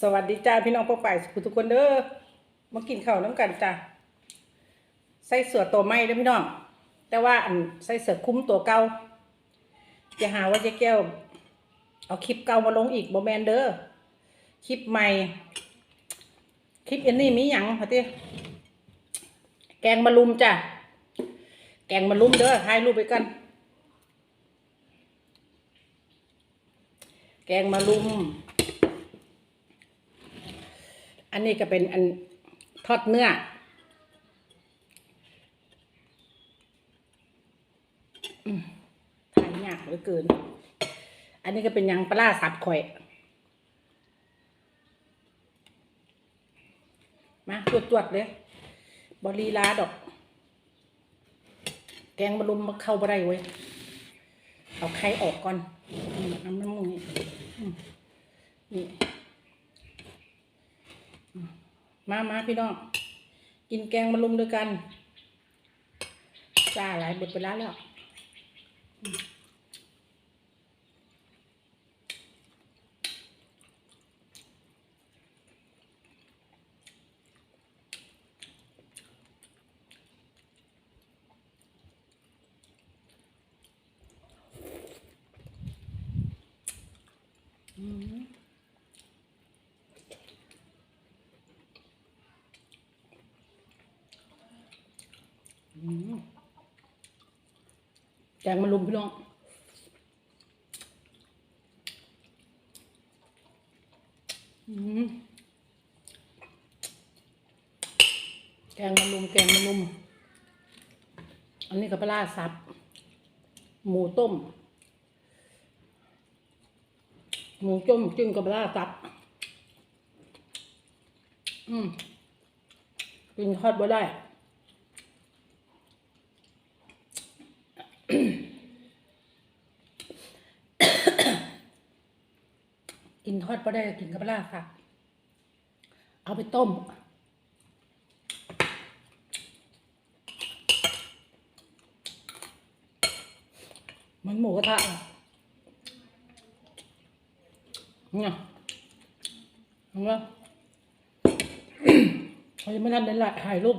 สวัสดีจ้าพี่น้องป้าป่ายทุกคนเด้อมากินข้าวน้ำกันจ้าใส่เสือตัวใหม่เด้อพี่น้อง แต่ว่าอันใส่เสือคุ้มตัวเก่าจะหาว่าเจ๊แก้วเอาคลิปเก่ามาลงอีกบ่แมนเด้อคลิปใหม่ คลิปอันนี้มีหยังพะติแกงมะลุมจ้ะแกงมะลุมเด้อถ่ายรูปไปกัน แกงมะลุม อันนี้ก็เป็นอันทอดเนื้อทานยากเหลือเกิน อันนี้ก็เป็นยังปลาร้าสับข่อย มาตรวจตรวจๆเลยบรีลาดอก แกงมะรุมมาเข้าบ่ได้เว้ย เอาไข่ออกก่อนน้ำน้ำมึงนี่อืมนี่ มามาพี่น้อง กินแกงมะรุมด้วยกันจ้าหลายเบิดไปแล้วแล้วอืม อืม แกงมะรุมพี่น้องแกงมะรุมแกงมะรุม อันนี้กับปลาร้าสับ หมูต้ม หมูต้มจิ้มกับปลาสับ อืมกินทอดบ่ได้ กินทอดก็ได้กินกับปลาร้าค่ะ เอาไปต้ม เหมันหมูกระทะเนี่ยเห็นไหมเขายังไม่ทันได้ละถ่ายรูป